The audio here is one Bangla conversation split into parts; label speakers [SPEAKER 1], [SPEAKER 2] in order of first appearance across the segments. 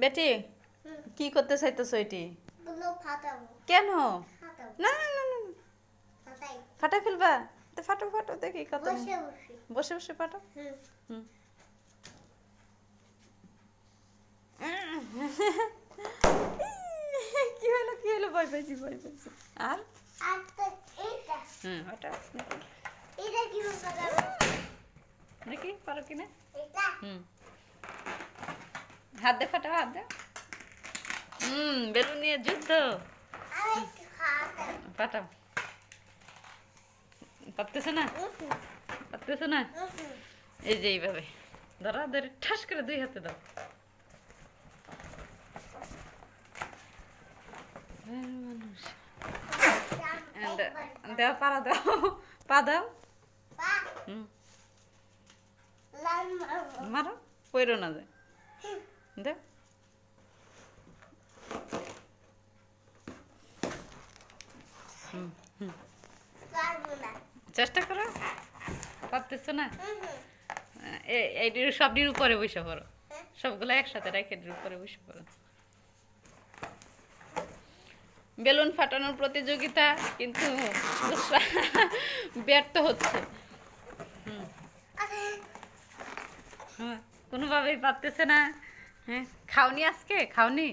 [SPEAKER 1] বেটি। কি করতে চাইতেছো এটি? কেন? না না না না, ফাটা ফেলবা? তো ফাটো ফাটো দেখি কত
[SPEAKER 2] বসে বসে।
[SPEAKER 1] ফাটো। কি হলো কি হলো? ভয় পাইছি ভয় পাইছি। আর? হুম ওটা
[SPEAKER 2] এটা কি ফাটাবো?
[SPEAKER 1] দেখি পারো কিনা? হুম। হাত দে, ফাটাও, হাত দে। হুম, বেলুন নিয়ে যুদ্ধ। ফাটাও। পারতেছে না? পারতেছে না? এই যে এইভাবে। ধরা, ধরে ঠাস করে দুই হাতে দাও। দেও পারা দাও। পা দাও। মারো, পইরো না যায় হুম চেষ্টা করো। পারতেছো না? এইটির সবটির উপরে বসে পড়ো। সবগুলো একসাথে রেখে উপরে বসে পড়ো। বেলুন ফাটানোর প্রতিযোগিতা কিন্তু ব্যর্থ হচ্ছে। কোনোভাবেই পারতেছে না। হ্যাঁ খাওনি আজকে খাওনি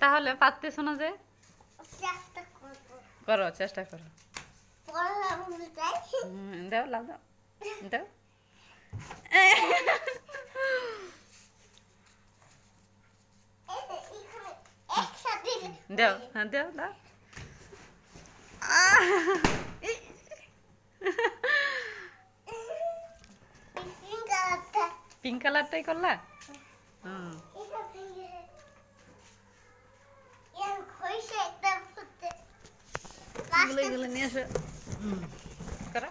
[SPEAKER 1] তাহলে পারতেছো না যে করো চেষ্টা করো দাও লাভ দাও দাও দাও হ্যাঁ দাও দাও
[SPEAKER 2] পিঙ্ক
[SPEAKER 1] কালারটাই করলা হুম
[SPEAKER 2] এটা ভেঙে এর খইসে একটা ফুটে
[SPEAKER 1] এগুলো এগুলো নিয়ে এসো হুম করো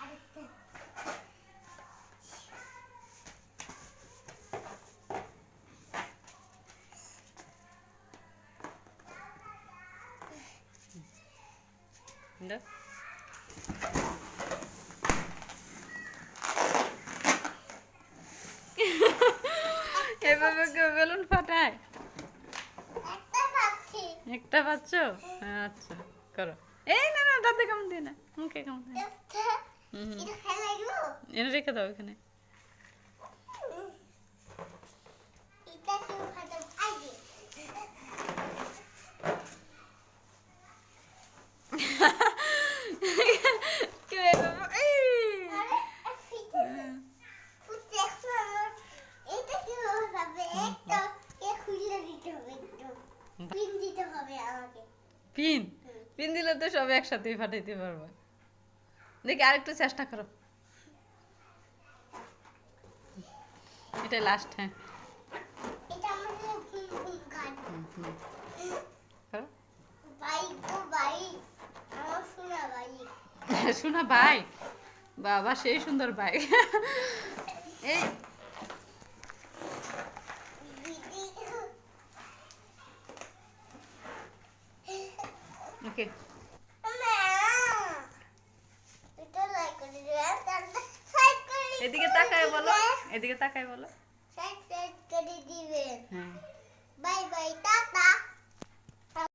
[SPEAKER 2] আরেকটা
[SPEAKER 1] এভাবে কেউ বেলুন ফাটায়?
[SPEAKER 2] একটা পাচ্ছি।
[SPEAKER 1] পাচ্ছ? আচ্ছা করো। এই না না দাঁতে কেমন দিয়ে না? মুখে কেমন দিয়ে
[SPEAKER 2] না
[SPEAKER 1] হুম হুম।
[SPEAKER 2] এটা
[SPEAKER 1] এনে রেখে দাও এখানে
[SPEAKER 2] এটা কেউ খাতে আগে
[SPEAKER 1] কেউ এভাবে এই!
[SPEAKER 2] আরে ফিতে ফুটে আমার এটা কি হবে একটা এ খুলে দিতে হবে একটু পিন দিতে হবে আমাকে
[SPEAKER 1] পিন পিন দিলে তো সব একসাথেই ফাটাইতে পারব। দেখি আরেকটু চেষ্টা করো। এটা লাস্ট হ্যাঁ।
[SPEAKER 2] শোনা
[SPEAKER 1] শোনা বাইক বাবা সেই সুন্দর বাইক এই
[SPEAKER 2] দিদি
[SPEAKER 1] ওকে। এদিকে তাকায় বলো। এদিকে তাকায় বলো।
[SPEAKER 2] সাইড সাইড করে দিবেন।
[SPEAKER 1] হ্যাঁ।
[SPEAKER 2] Bye bye tata.